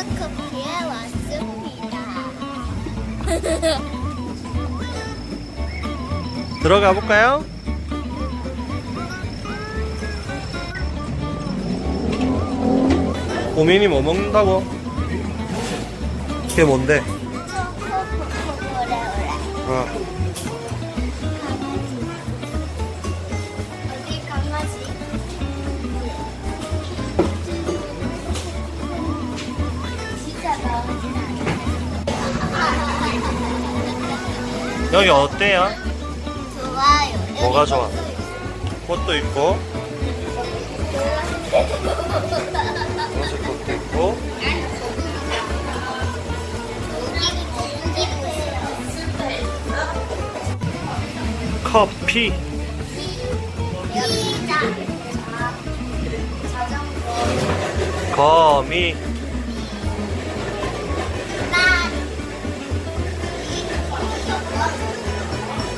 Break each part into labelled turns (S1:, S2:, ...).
S1: 커피에 왔습니다.
S2: 들어가 볼까요? 고민이 뭐 먹는다고? 그게 뭔데?
S1: 초코 코코레오레.
S2: 어. 여기 어때요?
S1: 좋아요.
S2: 뭐가 좋아? 꽃도 있고 무슨 꽃도 있고. 커피. 거미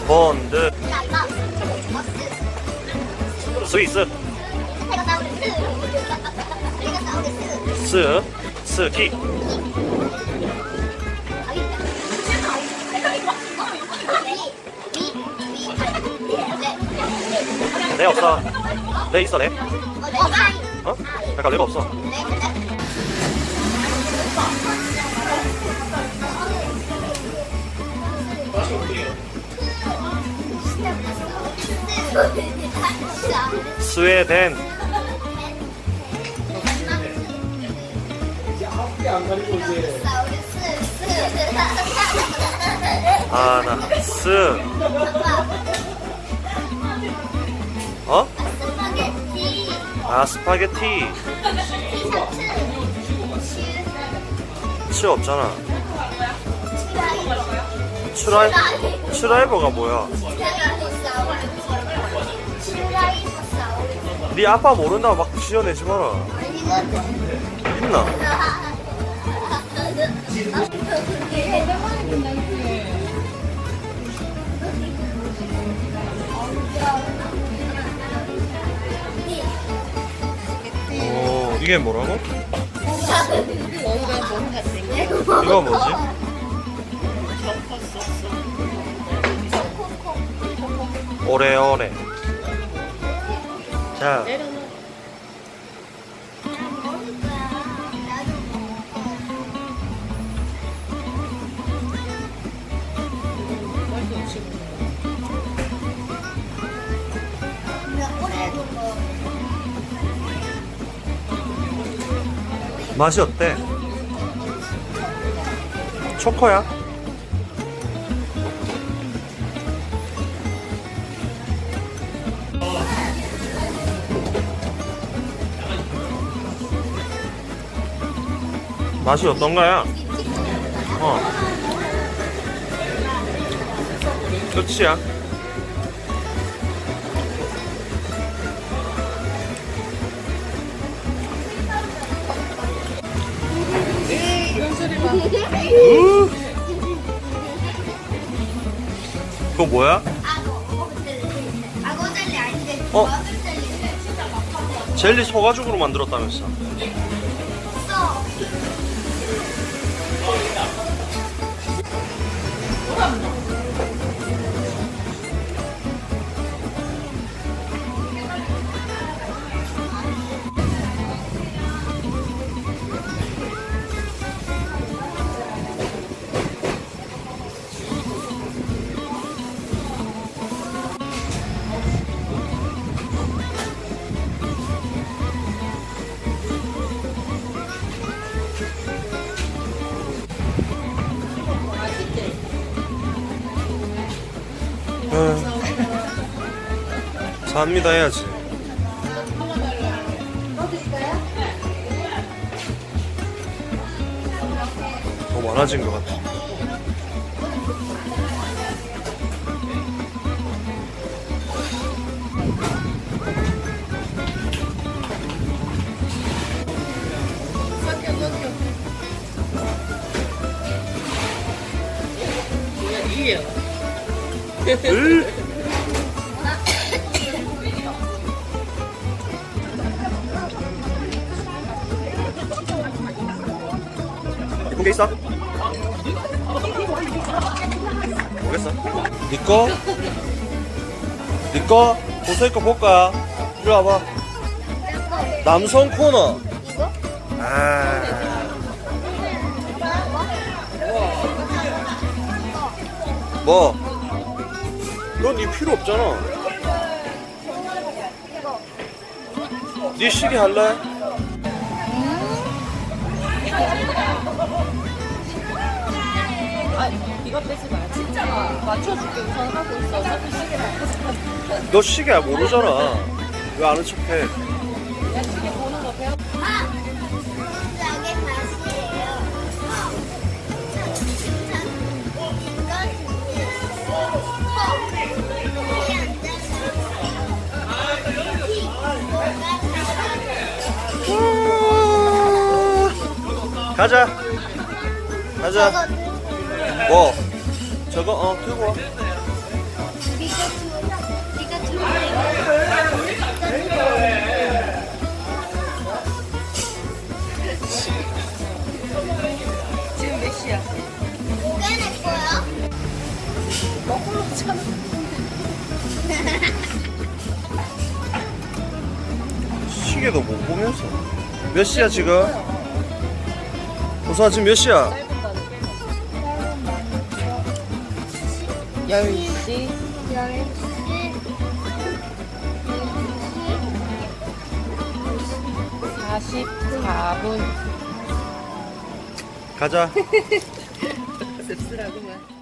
S1: 버스.
S2: 스위스.
S1: 스
S2: 스키 내 없어 내 있어 내 어? 잠깐 내가 없어 스웨덴. 아나 스. 어? 아 스파게티. 치 없잖아. 추라이 추라이버가 뭐야 네 아빠 모른다고 막 지어내지 마라 있나? 오 이게 뭐라고? 이거 뭐지? 오래오래 자 맛이 어때? 초코야? 맛이 어떤가요? 어. 끝이야. 으. 그거 뭐야? 어?
S1: 젤리
S2: 소가죽으로 만들었다면서.
S1: 한
S2: 응. 삽니다 해야지. 더 많아진 것 같아. 으. 준비돼 있어? 모르겠어. 니꺼? 니꺼? 보서이 거 볼까? 이리 와봐. 남성 코너.
S1: 이거?
S2: 아. 뭐? 넌 이 필요 없잖아. 네 시계 할래?
S3: 아, 이거 빼지 마. 진짜 맞춰줄게. 우선 하고 있어. 어차피 시계 바꿔서
S2: 너 시계 모르잖아. 왜 아는 척해? 가자. 가자. 뭐? 저거 어 들고 와.
S3: 지금 몇 시야?
S1: 내 거야?
S3: 거꾸로 참.
S2: 시계도 못 보면서. 몇 시야 지금? 우선 지금 몇 시야?
S3: 짧은다는 게. 10시 44분.
S2: 가자.
S3: 씁쓸하구만.